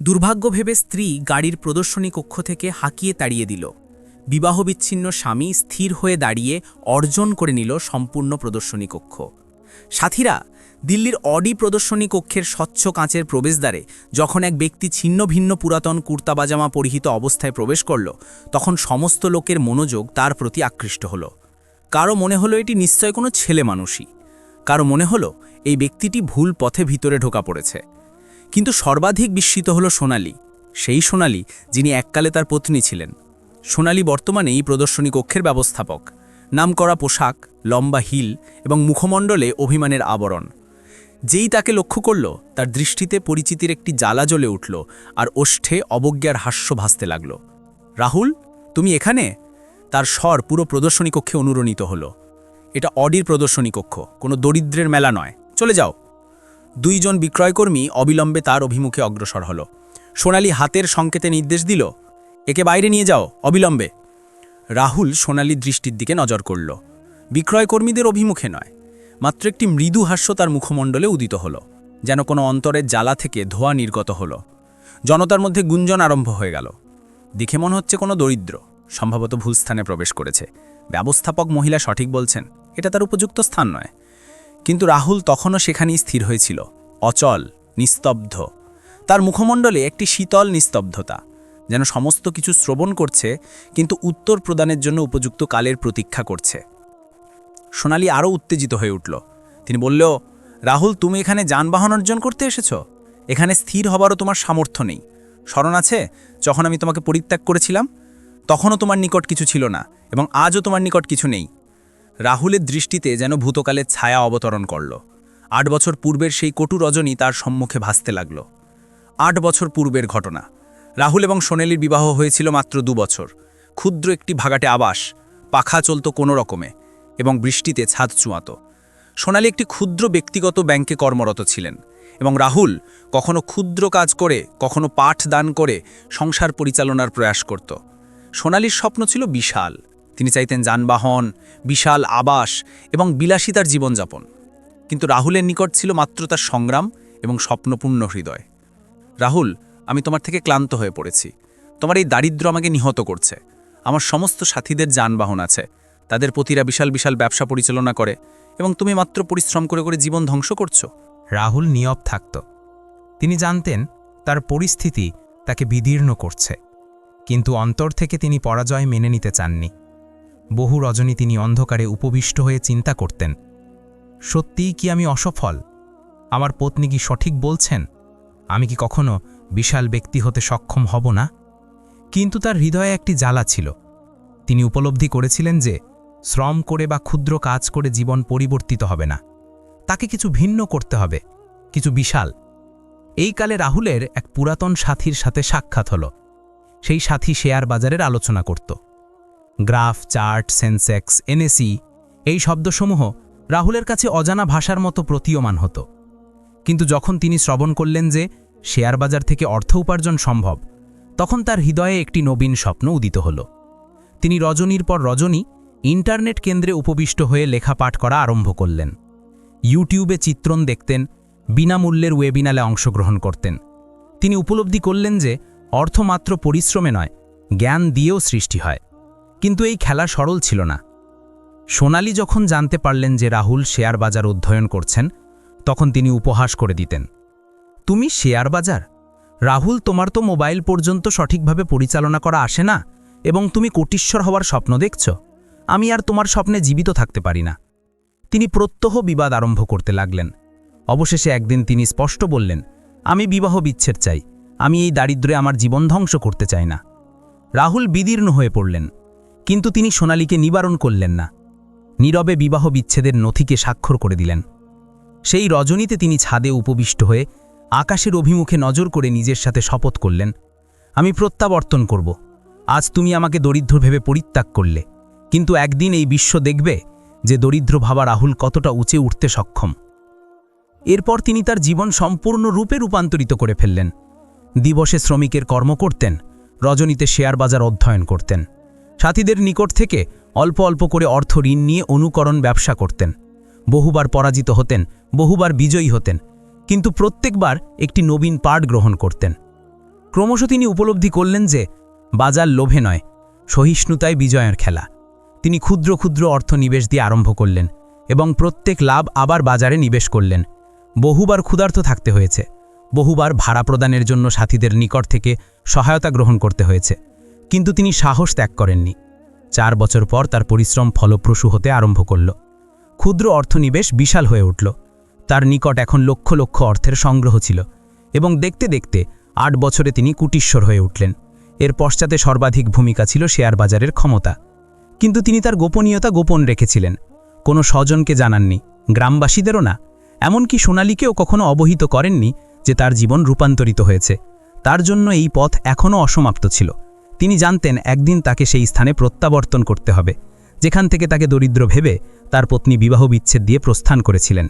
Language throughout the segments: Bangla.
দুর্ভাগ্য ভেবে স্ত্রী গাড়ির প্রদর্শনী কক্ষ থেকে হাঁকিয়ে তাড়িয়ে দিল। বিবাহ বিচ্ছিন্ন স্বামী স্থির হয়ে দাঁড়িয়ে অর্জন করে নিল সম্পূর্ণ প্রদর্শনী কক্ষ। সাথীরা, দিল্লির অডি প্রদর্শনী কক্ষের স্বচ্ছ কাঁচের প্রবেশদ্বারে যখন এক ব্যক্তি ছিন্ন ভিন্ন পুরাতন কুর্তা পাজামা পরিহিত অবস্থায় প্রবেশ করল, তখন সমস্ত লোকের মনোযোগ তার প্রতি আকৃষ্ট হল। কারও মনে হলো এটি নিশ্চয় কোনো ছেলে মানুষই। কারও মনে হলো এই ব্যক্তিটি ভুল পথে ভিতরে ঢোকা পড়েছে। কিন্তু সর্বাধিক বিস্মিত হল সোনালি। সেই সোনালি, যিনি এককালে তার পত্নী ছিলেন। সোনালি বর্তমানে এই প্রদর্শনী কক্ষের ব্যবস্থাপক। নামকরা পোশাক, লম্বা হিল এবং মুখমণ্ডলে অভিমানের আবরণ। যেই তাকে লক্ষ্য করল, তার দৃষ্টিতে পরিচিতির একটি জ্বালা জ্বলে উঠল আর ওষ্ঠে অবজ্ঞার হাস্য ভাসতে লাগল। রাহুল, তুমি এখানে? তার স্বর পুরো প্রদর্শনী কক্ষে অনুরণিত হল। এটা অডির প্রদর্শনী কক্ষ, কোনো দরিদ্রের মেলা নয়। চলে যাও। দুইজন বিক্রয়কর্মী অবিলম্বে তার অভিমুখে অগ্রসর হল। সোনালি হাতের সংকেতে নির্দেশ দিল, একে বাইরে নিয়ে যাও, অবিলম্বে। রাহুল সোনালির দৃষ্টির দিকে নজর করল। বিক্রয়কর্মীদের অভিমুখে নয়, মাত্র একটি মৃদু হাস্য তার মুখমণ্ডলে উদিত হল, যেন কোনো অন্তরের জ্বালা থেকে ধোয়া নির্গত হল। জনতার মধ্যে গুঞ্জন আরম্ভ হয়ে গেল। দেখে মনে হচ্ছে কোনো দরিদ্র, সম্ভবত ভুল স্থানে প্রবেশ করেছে। ব্যবস্থাপক মহিলা সঠিক বলছেন, এটা তার উপযুক্ত স্থান নয়। কিন্তু রাহুল তখনও সেখানেই স্থির হয়েছিল, অচল, নিস্তব্ধ। তার মুখমণ্ডলে একটি শীতল নিস্তব্ধতা, যেন সমস্ত কিছু শ্রবণ করছে, কিন্তু উত্তর প্রদানের জন্য উপযুক্ত কালের প্রতীক্ষা করছে। সোনালি আরও উত্তেজিত হয়ে উঠল। তিনি বলল, রাহুল, তুমি এখানে যানবাহন অর্জন করতে এসেছ? এখানে স্থির হবারও তোমার সামর্থ্য নেই। স্মরণ আছে, যখন আমি তোমাকে পরিত্যাগ করেছিলাম, তখনও তোমার নিকট কিছু ছিল না, এবং আজও তোমার নিকট কিছু নেই। রাহুলের দৃষ্টিতে যেন ভূতকালের ছায়া অবতরণ করল। আট বছর পূর্বের সেই কটু রজনী তার সম্মুখে ভাসতে লাগল। আট বছর পূর্বের ঘটনা। রাহুল এবং সোনেলির বিবাহ হয়েছিল মাত্র দু বছর। ক্ষুদ্র একটি ভাগাটে আবাস, পাখা চলত কোনো রকমে এবং বৃষ্টিতে ছাদ চুয়াত। সোনালি একটি ক্ষুদ্র ব্যক্তিগত ব্যাংকে কর্মরত ছিলেন এবং রাহুল কখনো ক্ষুদ্র কাজ করে, কখনো পাঠ দান করে সংসার পরিচালনার প্রয়াস করত। সোনালির স্বপ্ন ছিল বিশাল। তিনি চাইতেন যানবাহন, বিশাল আবাস এবং বিলাসিতার জীবনযাপন। কিন্তু রাহুলের নিকট ছিল মাত্র তার সংগ্রাম এবং স্বপ্নপূর্ণ হৃদয়। রাহুল, আমি তোমার থেকে ক্লান্ত হয়ে পড়েছি। তোমার এই দারিদ্র আমাকে নিহত করছে। আমার সমস্ত সাথীদের যানবাহন আছে। তাদের প্রতিরা বিশাল বিশাল ব্যবসা পরিচালনা করে এবং তুমি মাত্র পরিশ্রম করে করে জীবন ধ্বংস করছ। রাহুল নীয়ব থাকত। তিনি জানতেন তার পরিস্থিতি তাকে বিদীর্ণ করছে। কিন্তু অন্তর থেকে তিনি পরাজয় মেনে নিতে চাননি। বহু রজনী তিনি অন্ধকারে উপবিষ্ট হয়ে চিন্তা করতেন। সত্যিই কি আমি অসফল? আমার পত্নী কি সঠিক বলছেন? আমি কি কখনো বিশাল ব্যক্তি হতে সক্ষম হব না? কিন্তু তার হৃদয়ে একটি জ্বালা ছিল। তিনি উপলব্ধি করেছিলেন যে, শ্রম করে বা ক্ষুদ্র কাজ করে জীবন পরিবর্তিত হবে না। তাকে কিছু ভিন্ন করতে হবে, কিছু বিশাল। এই কালে রাহুলের এক পুরাতন সাথীর সাথে সাক্ষাৎ হল। সেই সাথী শেয়ার বাজারের আলোচনা করত। গ্রাফ, চার্ট, সেন্সেক্স, এনএসি এই শব্দসমূহ রাহুলের কাছে অজানা ভাষার মতো প্রতীয়মান হতো। কিন্তু যখন তিনি শ্রবণ করলেন যে শেয়ার বাজার থেকে অর্থ উপার্জন সম্ভব, তখন তার হৃদয়ে একটি নবীন স্বপ্ন উদিত হল। তিনি রজনীর পর রজনী ইন্টারনেট কেন্দ্রে উপবিষ্ট হয়ে লেখা পাঠ করা আরম্ভ করলেন। ইউটিউবে চিত্রণ দেখতেন, বিনামূল্যের ওয়েবিনালে অংশগ্রহণ করতেন। তিনি উপলব্ধি করলেন যে অর্থ মাত্র পরিশ্রমে নয়, জ্ঞান দিয়েও সৃষ্টি হয়। কিন্তু এই খেলা সরল ছিল না। সোনালি যখন জানতে পারলেন যে রাহুল শেয়ার বাজার অধ্যয়ন করছেন, তখন তিনি উপহাস করে দিতেন। তুমি শেয়ার বাজার? রাহুল, তোমার তো মোবাইল পর্যন্ত সঠিকভাবে পরিচালনা করা আসে না এবং তুমি কোটিশ্বর হওয়ার স্বপ্ন দেখছ। আমি আর তোমার স্বপ্নে জীবিত থাকতে পারি না। তিনি প্রত্যহ বিবাদ আরম্ভ করতে লাগলেন। অবশেষে একদিন তিনি স্পষ্ট বললেন, আমি বিবাহ বিচ্ছেদ চাই। আমি এই দারিদ্র্যে আমার জীবন ধ্বংস করতে চাই না। রাহুল বিদীর্ণ হয়ে পড়লেন। কিন্তু তিনি সোনালীকে নিবারণ করলেন না। নীরবে বিবাহ বিচ্ছেদের নথিকে স্বাক্ষর করে দিলেন। সেই রজনীতে তিনি ছাদে উপবিষ্ট হয়ে আকাশের অভিমুখে নজর করে নিজের সাথে শপথ করলেন, আমি প্রত্যাবর্তন করব। আজ তুমি আমাকে দরিদ্র ভেবে পরিত্যাগ করলে। কিন্তু একদিন এই বিশ্ব দেখবে যে দরিদ্র ভাবা রাহুল কতটা উঁচে উঠতে সক্ষম। এরপর তিনি তার জীবন সম্পূর্ণ রূপে রূপান্তরিত করে ফেললেন। দিবসে শ্রমিকের কর্ম করতেন, রজনীতে শেয়ার বাজার অধ্যয়ন করতেন। সাথীদের নিকট থেকে অল্প অল্প করে অর্থ ঋণ নিয়ে অনুকরণ ব্যবসা করতেন। বহুবার পরাজিত হতেন, বহুবার বিজয়ী হতেন, কিন্তু প্রত্যেকবার একটি নবীন পাঠ গ্রহণ করতেন। ক্রমশ তিনি উপলব্ধি করলেন যে, বাজার লোভে নয় সহিষ্ণুতায় বিজয়ের খেলা। তিনি ক্ষুদ্র ক্ষুদ্র অর্থ নিবেশ দিয়ে আরম্ভ করলেন এবং প্রত্যেক লাভ আবার বাজারে নিবেশ করলেন। বহুবার ক্ষুধার্ত থাকতে হয়েছে, বহুবার ভাড়া প্রদানের জন্য সাথীদের নিকট থেকে সহায়তা গ্রহণ করতে হয়েছে। কিন্তু তিনি সাহস ত্যাগ করেননি। চার বছর পর তার পরিশ্রম ফলপ্রসূ হতে আরম্ভ করল। ক্ষুদ্র অর্থনিবেশ বিশাল হয়ে উঠল। তার নিকট এখন লক্ষ লক্ষ অর্থের সংগ্রহ ছিল এবং দেখতে দেখতে আট বছরে তিনি কুটিশ্বর হয়ে উঠলেন। এর পশ্চাতে সর্বাধিক ভূমিকা ছিল শেয়ার বাজারের ক্ষমতা। কিন্তু তিনি তার গোপনীয়তা গোপন রেখেছিলেন। কোনো স্বজনকে জানাননি, গ্রামবাসীদেরও না। এমনকি সোনালীকেও কখনো অবহিত করেননি যে তার জীবন রূপান্তরিত হয়েছে। তার জন্য এই পথ এখনও অসমাপ্ত ছিল। তিনি জানতেন একদিন তাকে সেই স্থানে প্রত্যাবর্তন করতে হবে, যেখান থেকে তাকে দরিদ্র ভেবে তার পত্নী বিবাহ বিচ্ছেদ দিয়ে প্রস্থান করেছিলেন।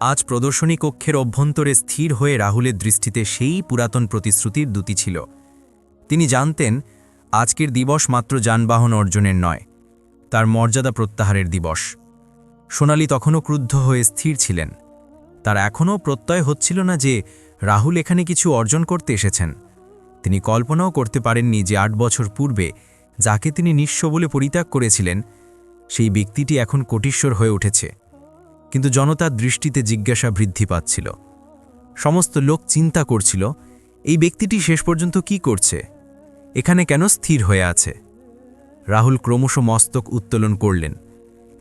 আজ প্রদর্শনী কক্ষের অভ্যন্তরে স্থির হয়ে রাহুলের দৃষ্টিতে সেই পুরাতন প্রতিশ্রুতির দুটি ছিল। তিনি জানতেন, আজকের দিবস মাত্র যানবাহন অর্জনের নয়, তার মর্যাদা প্রত্যাহারের দিবস। সোনালি তখনও ক্রুদ্ধ হয়ে স্থির ছিলেন। তার এখনও প্রত্যয় হচ্ছিল না যে রাহুল এখানে কিছু অর্জন করতে এসেছেন। তিনি কল্পনাও করতে পারেননি যে আট বছর পূর্বে যাকে তিনি নিঃস্ব বলে পরিত্যাগ করেছিলেন, সেই ব্যক্তিটি এখন কোটিশ্বর হয়ে উঠেছে। কিন্তু জনতার দৃষ্টিতে জিজ্ঞাসা বৃদ্ধি পাচ্ছিল। সমস্ত লোক চিন্তা করছিল, এই ব্যক্তিটি শেষ পর্যন্ত কি করছে? এখানে কেন স্থির হয়ে আছে? রাহুল ক্রমশ মস্তক উত্তোলন করলেন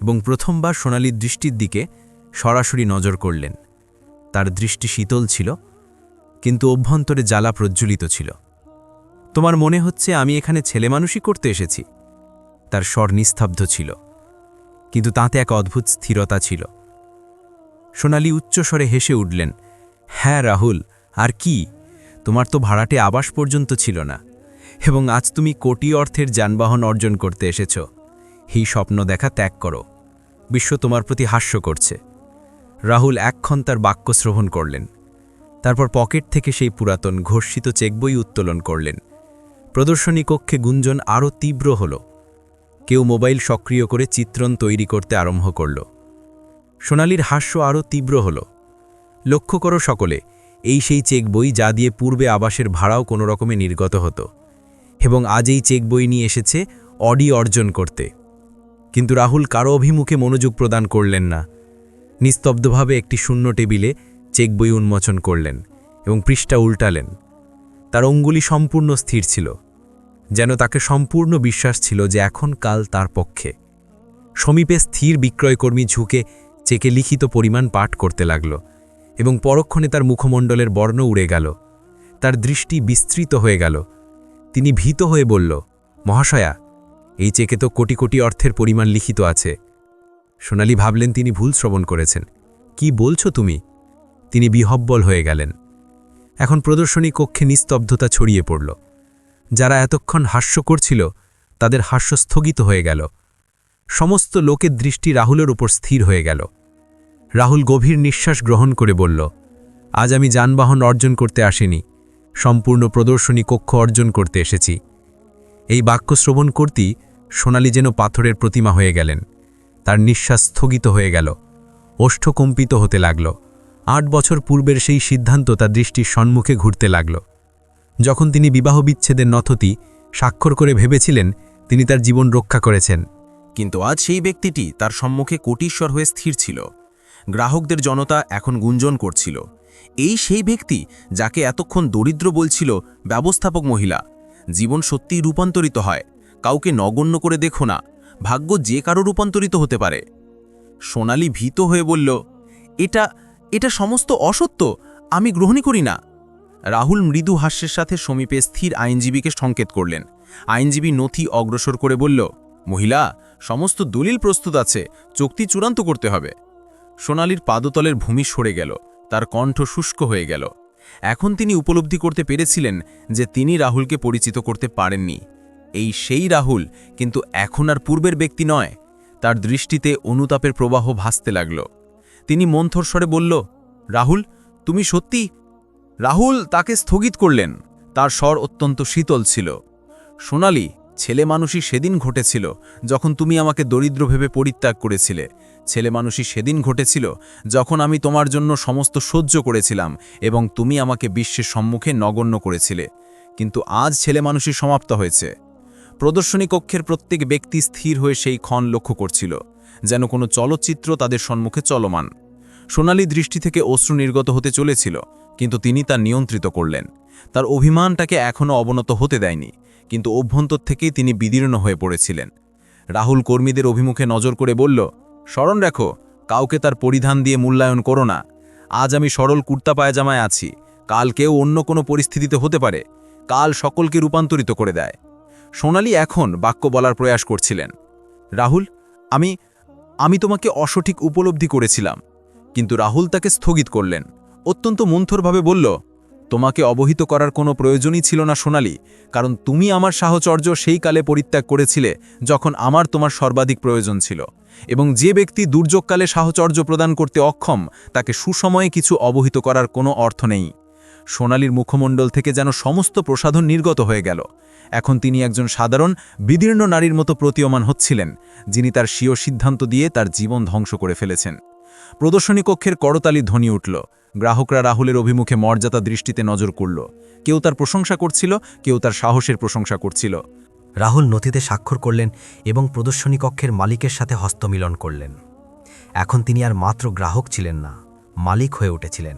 এবং প্রথমবার সোনালির দৃষ্টির দিকে সরাসরি নজর করলেন। তার দৃষ্টি শীতল ছিল, কিন্তু অভ্যন্তরে জ্বালা প্রজ্জ্বলিত ছিল। তোমার মনে হচ্ছে আমি এখানে ছেলে মানুষই করতে এসেছি। তার স্বর নিস্তব্ধ ছিল, কিন্তু তাতে এক অদ্ভুত স্থিরতা ছিল। সোনালি উচ্চস্বরে হেসে উঠলেন হ্যাঁ রাহুল, আর কি? তোমার তো ভাড়াটে আবাস পর্যন্ত ছিল না, এবং আজ তুমি কোটি অর্থের যানবাহন অর্জন করতে এসেছ। এই স্বপ্ন দেখা ত্যাগ করো, বিশ্ব তোমার প্রতি হাস্য করছে। রাহুল একক্ষণ তার বাক্য শ্রবণ করলেন, তারপর পকেট থেকে সেই পুরাতন ঘর্ষিত চেকবই উত্তোলন করলেন। প্রদর্শনী কক্ষে গুঞ্জন আরও তীব্র হল। কেউ মোবাইল সক্রিয় করে চিত্রণ তৈরি করতে আরম্ভ করল। সোনালির হাস্য আরও তীব্র হল। লক্ষ্য করো সকলে, এই সেই চেক বই যা দিয়ে পূর্বে আবাসের ভাড়াও কোনো রকমে নির্গত হতো এবং আজ এই চেক বই নিয়ে এসেছে অডি অর্জন করতে। কিন্তু রাহুল কারও অভিমুখে মনোযোগ প্রদান করলেন না। নিস্তব্ধভাবে একটি শূন্য টেবিলে চেক বই উন্মোচন করলেন এবং পৃষ্ঠা উল্টালেন। তার অঙ্গুলি সম্পূর্ণ স্থির ছিল। যেন তাকে সম্পূর্ণ বিশ্বাস ছিল যে এখন কাল তার পক্ষে। সমীপে স্থির বিক্রয়কর্মী ঝুঁকে চেকে লিখিত পরিমাণ পাঠ করতে লাগল এবং পরক্ষণে তার মুখমণ্ডলের বর্ণ উড়ে গেল। তার দৃষ্টি বিস্তৃত হয়ে গেল। তিনি ভীত হয়ে বলল, মহাশয়া, এই চেকে তো কোটি কোটি অর্থের পরিমাণ লিখিত আছে। সোনালি ভাবলেন তিনি ভুল শ্রবণ করেছেন। কি বলছো তুমি? তিনি বিহব্বল হয়ে গেলেন। এখন প্রদর্শনী কক্ষে নিস্তব্ধতা ছড়িয়ে পড়ল। যারা এতক্ষণ হাস্য করছিল তাদের হাস্য স্থগিত হয়ে গেল। সমস্ত লোকের দৃষ্টি রাহুলের উপর স্থির হয়ে গেল। রাহুল গভীর নিঃশ্বাস গ্রহণ করে বলল, আজ আমি যানবাহন অর্জন করতে আসিনি। সম্পূর্ণ প্রদর্শনী কক্ষ অর্জন করতে এসেছি। এই বাক্য শ্রবণ করতেই সোনালি যেন পাথরের প্রতিমা হয়ে গেলেন। তার নিঃশ্বাস স্থগিত হয়ে গেল। ওষ্ঠকম্পিত হতে লাগল। আট বছর পূর্বের সেই সিদ্ধান্ত তার দৃষ্টির সম্মুখে ঘুরতে লাগল। যখন তিনি বিবাহ বিচ্ছেদের নথতি স্বাক্ষর করে ভেবেছিলেন, তিনি তার জীবন রক্ষা করেছেন। কিন্তু আজ সেই ব্যক্তিটি তার সম্মুখে কোటీশ্বর হয়ে স্থির ছিল। গ্রাহকদের জনতা এখন গুঞ্জন করছিল। এই সেই ব্যক্তি যাকে এতক্ষণ দরিদ্র বলছিল ব্যবস্থাপক মহিলা। জীবন সত্যিই রূপান্তরিত হয়। কাউকে নগণ্য করে দেখো না। ভাগ্য যে কারও রূপান্তরিত হতে পারে। সোনালি ভীত হয়ে বলল, এটা এটা সমস্ত অসত্য। আমি গ্রহণই করি না। রাহুল মৃদু হাস্যের সাথে সমীপে স্থির আইনজীবীকে সংকেত করলেন। আইনজীবী নথি অগ্রসর করে বলল, মহিলা, সমস্ত দলিল প্রস্তুত আছে, চুক্তি চূড়ান্ত করতে হবে। সোনালির পাদতলের ভূমি সরে গেল, তার কণ্ঠ শুষ্ক হয়ে গেল। এখন তিনি উপলব্ধি করতে পেরেছিলেন যে তিনি রাহুলকে পরিচিত করতে পারেননি। এই সেই রাহুল কিন্তু এখন আর পূর্বের ব্যক্তি নয়। তার দৃষ্টিতে অনুতাপের প্রবাহ ভাসতে লাগল। তিনি মন্থর স্বরে বলল, রাহুল, তুমি সত্যি রাহুল তাকে স্থগিত করলেন। তার স্বর অত্যন্ত শীতল ছিল। সোনালি, ছেলে মানুষই সেদিন ঘটেছিল, যখন তুমি আমাকে দরিদ্র ভেবে পরিত্যাগ করেছিলে। ছেলে মানুষই সেদিন ঘটেছিল, যখন আমি তোমার জন্য সমস্ত সহ্য করেছিলাম এবং তুমি আমাকে বিশ্বের সম্মুখে নগণ্য করেছিলে। কিন্তু আজ ছেলে মানুষই সমাপ্ত হয়েছে। প্রদর্শনী কক্ষের প্রত্যেক ব্যক্তি স্থির হয়ে সেই ক্ষণ লক্ষ্য করছিল, যেন কোনো চলচ্চিত্র তাদের সম্মুখে চলমান। সোনালি দৃষ্টি থেকে অশ্রু নির্গত হতে চলেছিল, কিন্তু তিনি তা নিয়ন্ত্রিত করলেন। তার অভিমানটাকে এখনও অবনত হতে দেয়নি, কিন্তু অভ্যন্তর থেকেই তিনি বিদীর্ণ হয়ে পড়েছিলেন। রাহুল কর্মীদের অভিমুখে নজর করে বলল স্মরণ রাখো, কাউকে তার পরিধান দিয়ে মূল্যায়ন করো না। আজ আমি সরল কুর্তা পায়জামায় আছি, কাল কেউ অন্য কোনো পরিস্থিতিতে হতে পারে, কাল সকলকে রূপান্তরিত করে দেয়। সোনালি এখন বাক্য বলার প্রয়াস করছিলেন, রাহুল, আমি আমি তোমাকে অসঠিক উপলব্ধি করেছিলাম কিন্তু রাহুল তাকে স্থগিত করলেন। অত্যন্ত মন্থরভাবে বলল, তোমাকে অবহিত করার কোনো প্রয়োজনই ছিল না সোনালি, কারণ তুমি আমার সাহচর্য সেই কালে পরিত্যাগ করেছিলে যখন আমার তোমার সর্বাধিক প্রয়োজন ছিল। এবং যে ব্যক্তি দুর্যোগকালে সাহচর্য প্রদান করতে অক্ষম, তাকে সুসময়ে কিছু অবহিত করার কোনো অর্থ নেই। সোনালির মুখমণ্ডল থেকে যেন সমস্ত প্রসাধন নির্গত হয়ে গেল। এখন তিনি একজন সাধারণ, বিদীর্ণ নারীর মতো প্রতীয়মান হচ্ছিলেন, যিনি তার স্বীয় সিদ্ধান্ত দিয়ে তার জীবন ধ্বংস করে ফেলেছেন। প্রদর্শনী কক্ষের করতালি ধ্বনি উঠল। গ্রাহকরা রাহুলের অভিমুখে মর্যাদা দৃষ্টিতে নজর করল। কেউ তার প্রশংসা করছিল, কেউ তার সাহসের প্রশংসা করছিল। রাহুল নথিতে স্বাক্ষর করলেন এবং প্রদর্শনী কক্ষের মালিকের সাথে হস্তমিলন করলেন। এখন তিনি আর মাত্র গ্রাহক ছিলেন না, মালিক হয়ে উঠেছিলেন।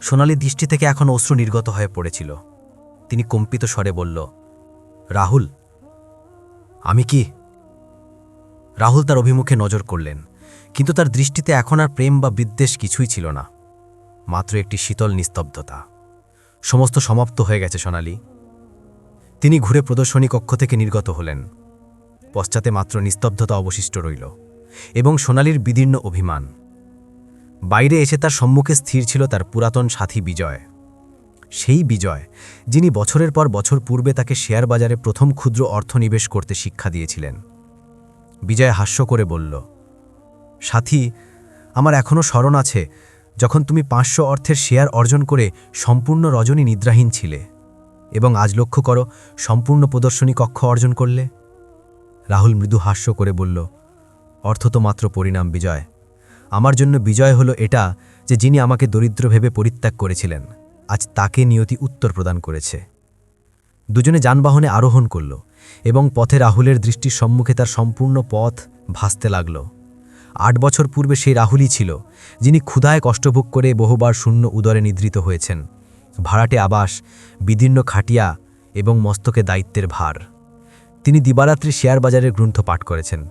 সোনালি দৃষ্টি থেকে এখন অশ্রু নির্গত হয়ে পড়েছিল। তিনি কম্পিত স্বরে বলল, রাহুল, আমি কি? রাহুল তার অভিমুখে নজর করলেন। কিন্তু তার দৃষ্টিতে এখন আর প্রেম বা বিদ্বেষ কিছুই ছিল না। মাত্র একটি শীতল নিস্তব্ধতা। সমস্ত সমাপ্ত হয়ে গেছে, সোনালি। তিনি ঘুরে প্রদর্শনী কক্ষ থেকে নির্গত হলেন। পশ্চাতে মাত্র নিস্তব্ধতা অবশিষ্ট রইল এবং সোনালির বিদীর্ণ অভিমান। বাইরে এসে তার সম্মুখে স্থির ছিল তার পুরাতন সাথী বিজয়। সেই বিজয়, যিনি বছরের পর বছর পূর্বে তাকে শেয়ার বাজারে প্রথম ক্ষুদ্র অর্থনিবেশ করতে শিক্ষা দিয়েছিলেন। বিজয় হাস্য করে বলল সাথী, আমার এখনও স্মরণ আছে যখন তুমি পাঁচশো অর্থের শেয়ার অর্জন করে সম্পূর্ণ রজনী নিদ্রাহীন ছিলে এবং আজ লক্ষ্য করো সম্পূর্ণ প্রদর্শনী কক্ষ অর্জন করলে। রাহুল মৃদু হাস্য করে বলল, অর্থ তো মাত্র পরিণাম, বিজয়। আমার জন্য বিজয় হলো এটা যে যিনি আমাকে দরিদ্র ভেবে পরিত্যাগ করেছিলেন। আজ তাকে নিয়তি উত্তর প্রদান করেছে। দুজনে যানবাহনে আরোহণ করল এবং পথে রাহুলের দৃষ্টির সম্মুখে তার সম্পূর্ণ পথ ভাসতে লাগল। আট বছর পূর্বে সেই রাহুলই ছিল, যিনি ক্ষুধায় কষ্টভোগ করে বহুবার শূন্য উদরে নিদ্রিত হয়েছেন। ভাড়াটে আবাস, বিদীর্ণ খাটিয়া এবং মস্তকে দায়িত্বের ভার। তিনি দিবারাত্রি শেয়ার বাজারের গ্রন্থ পাঠ করেছেন,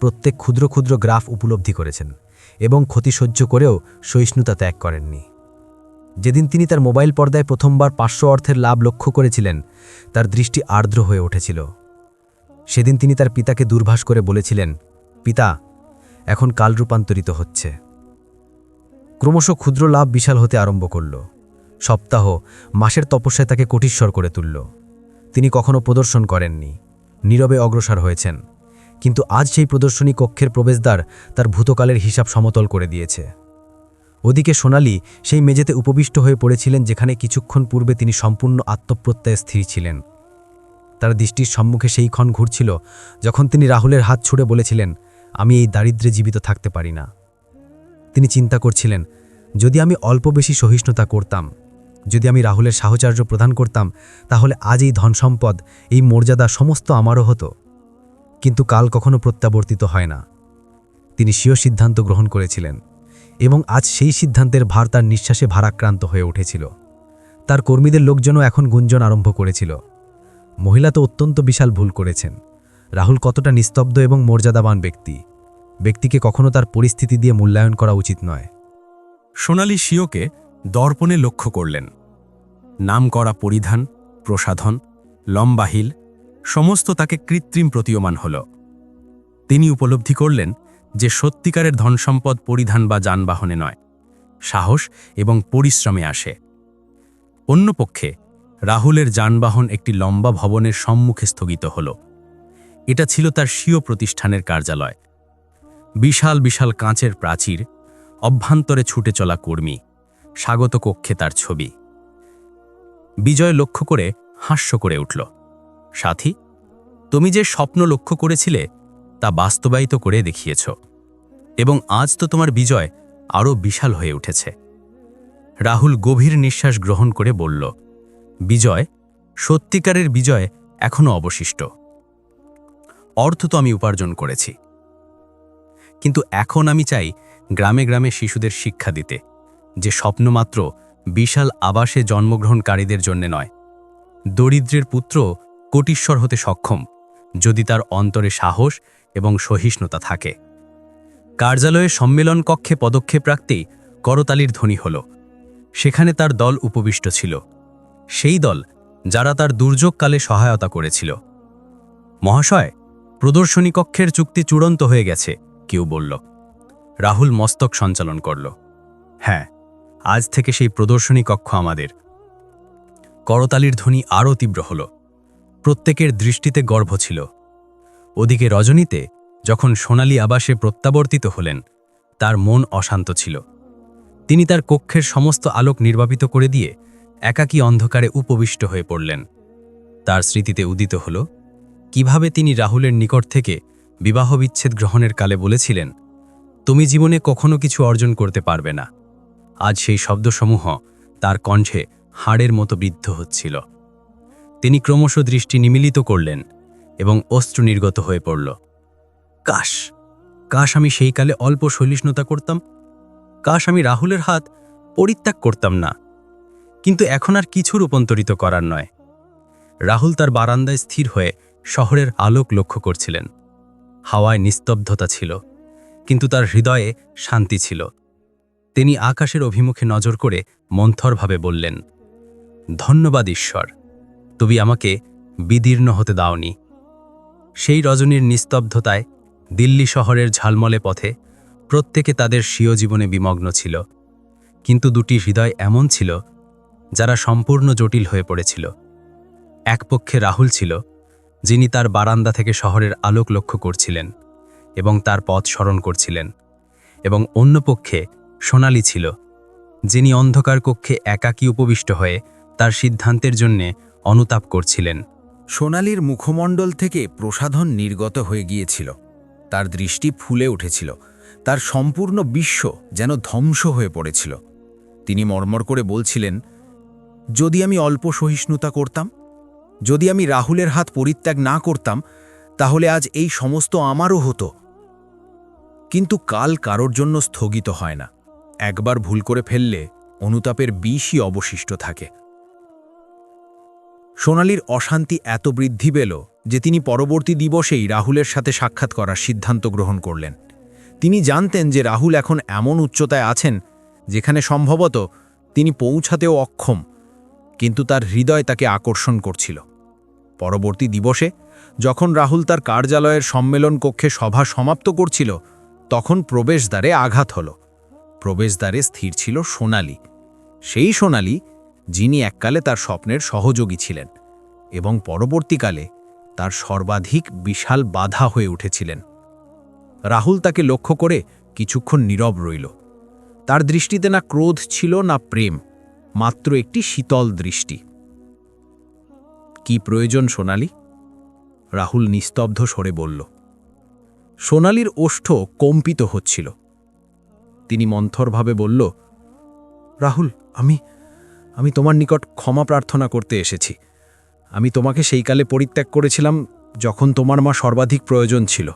প্রত্যেক ক্ষুদ্র ক্ষুদ্র গ্রাফ উপলব্ধি করেছেন এবং ক্ষতি সহ্য করেও সহিষ্ণুতা ত্যাগ করেননি। যেদিন তিনি তার মোবাইল পর্দায় প্রথমবার পাঁচশো অর্থের লাভ লক্ষ্য করেছিলেন, তার দৃষ্টি আর্দ্র হয়ে উঠেছিল। সেদিন তিনি তার পিতাকে দূরভাষ করে বলেছিলেন, পিতা এখন কাল রূপান্তরিত হচ্ছে। ক্রমশ ক্ষুদ্র লাভ বিশাল হতে আরম্ভ করল। সপ্তাহ, মাসের তপস্যায় তাকে কোটিশ্বর করে তুলল। তিনি কখনো প্রদর্শন করেননি। নীরবে অগ্রসর হয়েছেন। কিন্তু আজ সেই প্রদর্শনী কক্ষের প্রবেশদ্বার তার ভূতকালের হিসাব সমতল করে দিয়েছে। ওদিকে সোনালি সেই মেঝেতে উপবিষ্ট হয়ে পড়েছিলেন যেখানে কিছুক্ষণ পূর্বে তিনি সম্পূর্ণ আত্মপ্রত্যয়ে স্থির ছিলেন। তার দৃষ্টির সম্মুখে সেই ক্ষণ ঘুরছিল যখন তিনি রাহুলের হাত ছুড়ে বলেছিলেন আমি এই দারিদ্রে জীবিত থাকতে পারি না। তিনি চিন্তা করছিলেন, যদি আমি অল্প বেশি সহিষ্ণুতা করতাম, যদি আমি রাহুলের সাহচর্য প্রদান করতাম, তাহলে আজ এই ধনসম্পদ, এই মর্যাদা সমস্ত আমারও হতো। কিন্তু কাল কখনো প্রত্যাবর্তিত হয় না। তিনি স্বীয় সিদ্ধান্ত গ্রহণ করেছিলেন এবং আজ সেই সিদ্ধান্তের ভার তার নিঃশ্বাসে ভারাক্রান্ত হয়ে উঠেছিল। তার কর্মীদের লোকজনও এখন গুঞ্জন আরম্ভ করেছিল। মহিলা তো অত্যন্ত বিশাল ভুল করেছেন। রাহুল কতটা নিস্তব্ধ এবং মর্যাদাবান ব্যক্তি? ব্যক্তিকে কখনো তার পরিস্থিতি দিয়ে মূল্যায়ন করা উচিত নয়। সোনালি শিওকে দর্পণে লক্ষ্য করলেন। নাম করা পরিধান, প্রসাধন, লম্বা হিল, সমস্ত তাকে কৃত্রিম প্রতীয়মান হল। তিনি উপলব্ধি করলেন যে সত্যিকারের ধনসম্পদ পরিধান বা যানবাহনে নয়, সাহস এবং পরিশ্রমে আসে। অন্যপক্ষে, রাহুলের যানবাহন একটি লম্বা ভবনের সম্মুখে স্থগিত হল। এটা ছিল তার স্বীয় প্রতিষ্ঠানের কার্যালয়। বিশাল বিশাল কাঁচের প্রাচীর, অভ্যন্তরে ছুটে চলা কর্মী স্বাগত কক্ষে তার ছবি। বিজয় লক্ষ্য করে হাস্য করে উঠল। সাথী, তুমি যে স্বপ্ন লক্ষ্য করেছিলে, তা বাস্তবায়িত করে দেখিয়েছ, এবং আজ তো তোমার বিজয় আরও বিশাল হয়ে উঠেছে। রাহুল গভীর নিঃশ্বাস গ্রহণ করে বলল, বিজয়, সত্যিকারের বিজয় এখনও অবশিষ্ট। অর্থ তো আমি উপার্জন করেছি। কিন্তু এখন আমি চাই গ্রামে গ্রামে শিশুদের শিক্ষা দিতে, যে স্বপ্নমাত্র বিশাল আবাসে জন্মগ্রহণকারীদের জন্যে নয়। দরিদ্রের পুত্র কোটিশ্বর হতে সক্ষম যদি তার অন্তরে সাহস এবং সহিষ্ণুতা থাকে। কার্যালয়ে সম্মেলন কক্ষে পদক্ষেপ রাখতেই করতালির ধ্বনি হল। সেখানে তার দল উপবিষ্ট ছিল। সেই দল যারা তার দুর্যোগকালে সহায়তা করেছিল। মহাশয় প্রদর্শনী কক্ষের চুক্তি চূড়ান্ত হয়ে গেছে, কেউ বলল। রাহুল মস্তক সঞ্চালন করল। হ্যাঁ আজ থেকে সেই প্রদর্শনী কক্ষ আমাদের। করতালির ধ্বনি আরও তীব্র হল। প্রত্যেকের দৃষ্টিতে গর্ভ ছিল। ওদিকে রজনীতে যখন সোনালী আবাসে প্রত্যাবর্তিত হলেন, তার মন অশান্ত ছিল। তিনি তার কক্ষের সমস্ত আলোক নির্বাপিত করে দিয়ে একাকী অন্ধকারে উপবিষ্ট হয়ে পড়লেন। তার স্মৃতিতে উদিত হল কীভাবে তিনি রাহুলের নিকট থেকে বিবাহ বিচ্ছেদ গ্রহণের কালে বলেছিলেন, তুমি জীবনে কখনো কিছু অর্জন করতে পারবে না। আজ সেই শব্দসমূহ তার কণ্ঠে হাড়ের মতো বৃদ্ধ হচ্ছিল। তিনি ক্রমশ দৃষ্টি নিমিলিত করলেন এবং অস্ত্র নির্গত হয়ে পড়ল। কাশ কাশ আমি সেই কালে অল্প সহিষ্ণুতা করতাম। কাশ আমি রাহুলের হাত পরিত্যাগ করতাম না। কিন্তু এখন আর কিছু রূপান্তরিত করার নয়। রাহুল তার বারান্দায় স্থির হয়ে শহরের আলোক লক্ষ্য করছিলেন। হাওয়ায় নিস্তব্ধতা ছিল, কিন্তু তার হৃদয়ে শান্তি ছিল। তিনি আকাশের অভিমুখে নজর করে মন্থরভাবে বললেন, ধন্যবাদ ঈশ্বর, তুমি আমাকে বিদীর্ণ হতে দাওনি। সেই রজনীর নিস্তব্ধতায় দিল্লি শহরের ঝালমলে পথে প্রত্যেকে তাদের স্বীয় জীবনে বিমগ্ন ছিল। কিন্তু দুটি হৃদয় এমন ছিল, যারা সম্পূর্ণ জটিল হয়ে পড়েছিল। এক পক্ষে রাহুল ছিল যিনি তার বারান্দা থেকে শহরের আলোক লক্ষ্য করছিলেন এবং তার পথ স্মরণ করছিলেন এবং অন্য পক্ষে সোনালি ছিল, যিনি অন্ধকার কক্ষে একাকী উপবিষ্ট হয়ে তার সিদ্ধান্তের জন্যে অনুতাপ করছিলেন। সোনালির মুখমণ্ডল থেকে প্রসাধন নির্গত হয়ে গিয়েছিল। তার দৃষ্টি ফুলে উঠেছিল। তার সম্পূর্ণ বিশ্ব যেন ধ্বংস হয়ে পড়েছিল। তিনি মর্মর করে বলছিলেন, যদি আমি অল্প সহিষ্ণুতা করতাম যদি আমি রাহুলের হাত পরিত্যাগ না করতাম, তাহলে আজ এই সমস্ত আমারও হতো। কিন্তু কাল কারোর জন্য স্থগিত হয় না। একবার ভুল করে ফেললে অনুতাপের বিষই অবশিষ্ট থাকে। সোনালির অশান্তি এত বৃদ্ধি পেল যে তিনি পরবর্তী দিবসেই রাহুলের সাথে সাক্ষাৎ করার সিদ্ধান্ত গ্রহণ করলেন। তিনি জানতেন যে রাহুল এখন এমন উচ্চতায় আছেন, যেখানে সম্ভবত তিনি পৌঁছাতেও অক্ষম, কিন্তু তার হৃদয় তাকে আকর্ষণ করছিল। পরবর্তী দিবসে, যখন রাহুল তার কার্যালয়ের সম্মেলন কক্ষে সভা সমাপ্ত করছিল, তখন প্রবেশদ্বারে আঘাত হল। প্রবেশদ্বারে স্থির ছিল সোনালি। সেই সোনালি, যিনি এককালে তার স্বপ্নের সহযোগী ছিলেন এবং পরবর্তীকালে তার সর্বাধিক বিশাল বাধা হয়ে উঠেছিলেন। রাহুল তাকে লক্ষ্য করে কিছুক্ষণ নীরব রইল। তার দৃষ্টিতে না ক্রোধ ছিল না প্রেম, মাত্র একটি শীতল দৃষ্টি। কি প্রয়োজন সোনালি? রাহুল নিস্তব্ধ সরে বলল, সোনালির ওষ্ঠ কম্পিত হচ্ছিল। তিনি মন্থরভাবে বলল, রাহুল, আমি আমি তোমার নিকট ক্ষমা প্রার্থনা করতে এসেছি। আমি তোমাকে সেই কালে পরিত্যাগ করেছিলাম যখন তোমার মা সর্বাধিক প্রয়োজন ছিল।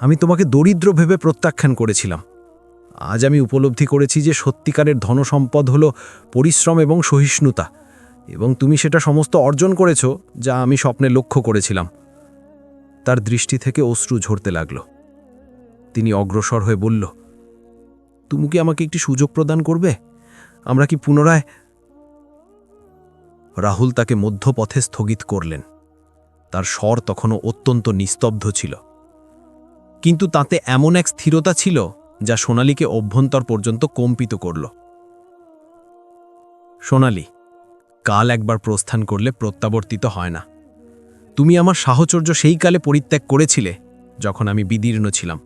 আমি তোমাকে দরিদ্র ভেবে প্রত্যাখ্যান করেছিলাম। আজ আমি উপলব্ধি করেছি যে সত্যিকারের ধনসম্পদ হল পরিশ্রম এবং সহিষ্ণুতা। এবং তুমি সেটা সমস্ত অর্জন করেছ, যা আমি স্বপ্নে লক্ষ্য করেছিলাম। তার দৃষ্টি থেকে অশ্রু ঝরতে লাগল। তিনি অগ্রসর হয়ে বলল, তুমি কি আমাকে একটি সুযোগ প্রদান করবে? আমরা কি পুনরায়? রাহুল তাকে মধ্যপথে স্থগিত করলেন। তার স্বর তখনও অত্যন্ত নিস্তব্ধ ছিল। কিন্তু তাতে এমন এক স্থিরতা ছিল, যা সোনালীকে অভ্যন্তর পর্যন্ত কম্পিত করল। সোনালি কাল একবার প্রস্থান করলে প্রত্যাবর্তিত হয় না। তুমি আমার সাহচর্য সেই কালে পরিত্যাগ করেছিলে যখন আমি বিদীর্ণ ছিলাম,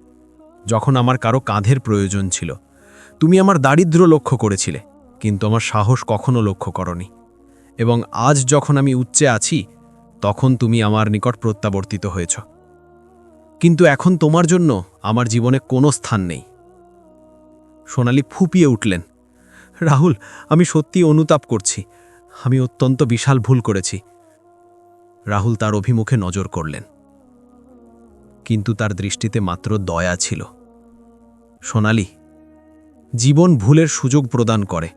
যখন আমার কারও কাঁধের প্রয়োজন ছিল। তুমি আমার দারিদ্র লক্ষ্য করেছিলে, কিন্তু আমার সাহস কখনো লক্ষ্য করনি। এবং আজ যখন আমি উচ্চে আছি, তখন তুমি আমার নিকট প্রত্যাবর্তিত হয়েছ। কিন্তু এখন তোমার জন্য আমার জীবনে কোনো স্থান নেই। সোনালি ফুপিয়ে উঠলেন, রাহুল, আমি সত্যি অনুতাপ করছি। আমি অত্যন্ত বিশাল ভুল করেছি। রাহুল তার অভিমুখে নজর করলেন। কিন্তু তার দৃষ্টিতে মাত্র দয়া ছিল। সোনালি, জীবন ভুলের সুযোগ প্রদান করে,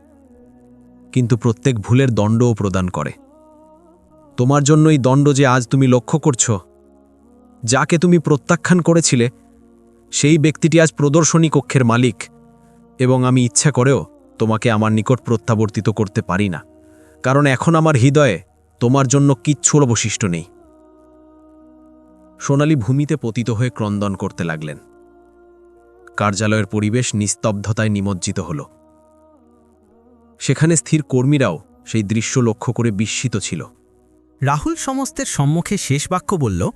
কিন্তু প্রত্যেক ভুলের দণ্ডও প্রদান করে। তোমার জন্য এই দণ্ড যে আজ তুমি লক্ষ্য করছ, যাকে তুমি প্রত্যাখ্যান করেছিলে, সেই ব্যক্তিটি আজ প্রদর্শনী কক্ষের মালিক এবং আমি ইচ্ছা করেও তোমাকে আমার নিকট প্রত্যাবর্তিত করতে পারি না। কারণ এখন আমার হৃদয়ে তোমার জন্য কিচ্ছুর অবশিষ্ট নেই। সোনালি ভূমিতে পতিত হয়ে ক্রন্দন করতে লাগলেন। কার্যালয়ের পরিবেশ নিস্তব্ধতায় নিমজ্জিত হল। সেখানে স্থির কর্মীরাও সেই দৃশ্য লক্ষ্য করে বিস্মিত ছিল। রাহুল সমস্তের সম্মুখে শেষ বাক্য বলল,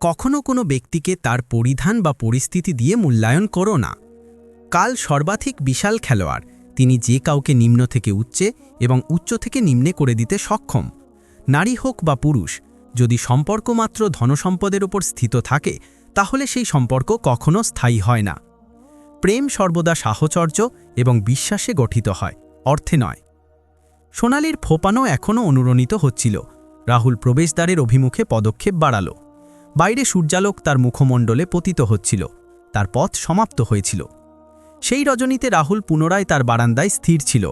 কখনো কোনো ব্যক্তিকে তার পরিধান বা পরিস্থিতি দিয়ে মূল্যায়ন করো না। কাল সর্বাধিক বিশাল খেলোয়াড় তিনি যে কাউকে নিম্ন থেকে উচ্চে এবং উচ্চ থেকে নিম্নে করে দিতে সক্ষম। নারী হোক বা পুরুষ, যদি সম্পর্ক মাত্র ধনসম্পদের উপর স্থিত থাকে, তাহলে সেই সম্পর্ক কখনো স্থায়ী হয় না। প্রেম সর্বদা সাহচর্য এবং বিশ্বাসে গঠিত হয়, অর্থে নয়। সোনালির ফোপানো এখনও অনুরণিত হচ্ছিল। রাহুল প্রবেশদ্বারের অভিমুখে পদক্ষেপ বাড়াল। বাইরে সূর্যালোক তার মুখমণ্ডলে পতিত হচ্ছিল। তার পথ সমাপ্ত হয়েছিল। সেই রজনীতে রাহুল পুনরায় তার বারান্দায় স্থির ছিল।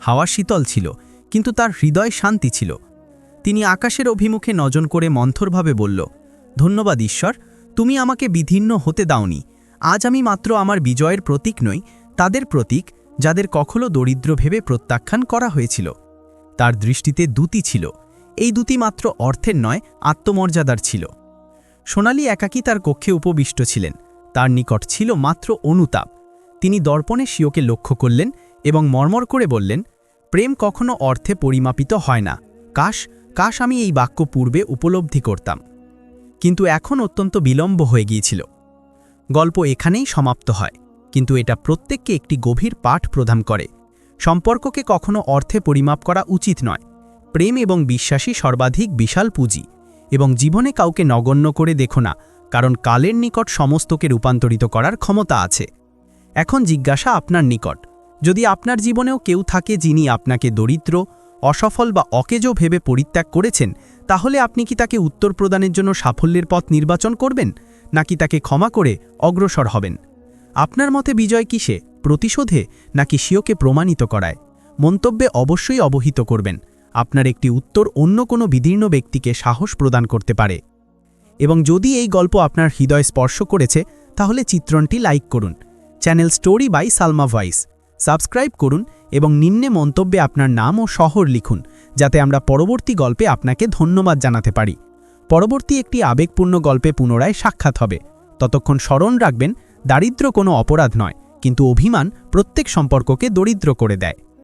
হাওয়া শীতল ছিল, কিন্তু তার হৃদয় শান্তি ছিল। তিনি আকাশের অভিমুখে নজন করে মন্থরভাবে বলল, ধন্যবাদ ঈশ্বর, তুমি আমাকে বিধিন্ন হতে দাওনি। আজ আমি মাত্র আমার বিজয়ের প্রতীক নই, তাদের প্রতীক, যাদের কখনো দরিদ্র ভেবে প্রত্যাখ্যান করা হয়েছিল। তার দৃষ্টিতে দুটি ছিল, এই দুটি মাত্র অর্থের নয়, আত্মমর্যাদার ছিল। সোনালি একাকী তার কক্ষে উপবিষ্ট ছিলেন, তার নিকট ছিল মাত্র অনুতাপ। তিনি দর্পণে শিওকে লক্ষ্য করলেন এবং মর্মর করে বললেন, প্রেম কখনো অর্থে পরিমাপিত হয় না। কাশ কাশ আমি এই বাক্য পূর্বে উপলব্ধি করতাম। কিন্তু এখন অত্যন্ত বিলম্ব হয়ে গিয়েছিল। গল্প এখানেই সমাপ্ত হয়। কিন্তু এটা প্রত্যেককে একটি গভীর পাঠ প্রদান করে। সম্পর্ককে কখনো অর্থে পরিমাপ করা উচিত নয়। প্রেম এবং বিশ্বাসী সর্বাধিক বিশাল পুঁজি। এবং জীবনে কাউকে নগণ্য করে দেখো না, কারণ কালের নিকট সমস্তকে রূপান্তরিত করার ক্ষমতা আছে। এখন জিজ্ঞাসা আপনার নিকট। যদি আপনার জীবনেও কেউ থাকে যিনি আপনাকে দরিদ্র, অসফল বা অকেজো ভেবে পরিত্যাগ করেছেন, তাহলে আপনি কি তাকে উত্তর প্রদানের জন্য সাফল্যের পথ নির্বাচন করবেন, নাকি তাকে ক্ষমা করে অগ্রসর হবেন? আপনার মতে বিজয় কিসে, প্রতিশোধে, নাকি শিওকে প্রমাণিত করায়? মন্তব্যে অবশ্যই অবহিত করবেন। আপনার একটি উত্তর অন্য কোনো বিদীর্ণ ব্যক্তিকে সাহস প্রদান করতে পারে। এবং যদি এই গল্প আপনার হৃদয় স্পর্শ করেছে, তাহলে চিত্রণটি লাইক করুন। Channel story by Salma voice. Subscribe করুন এবং নিম্নে মন্তব্যে আপনার নাম ও শহর লিখুন, যাতে আমরা পরবর্তী গল্পে আপনাকে ধন্যবাদ জানাতে পারি। পরবর্তী একটি আবেগপূর্ণ গল্পে পুনরায় সাক্ষাৎ হবে। ততক্ষণ স্মরণ রাখবেন, দারিদ্র কোনো অপরাধ নয়, কিন্তু অভিমান প্রত্যেক সম্পর্ককে দরিদ্র করে দেয়।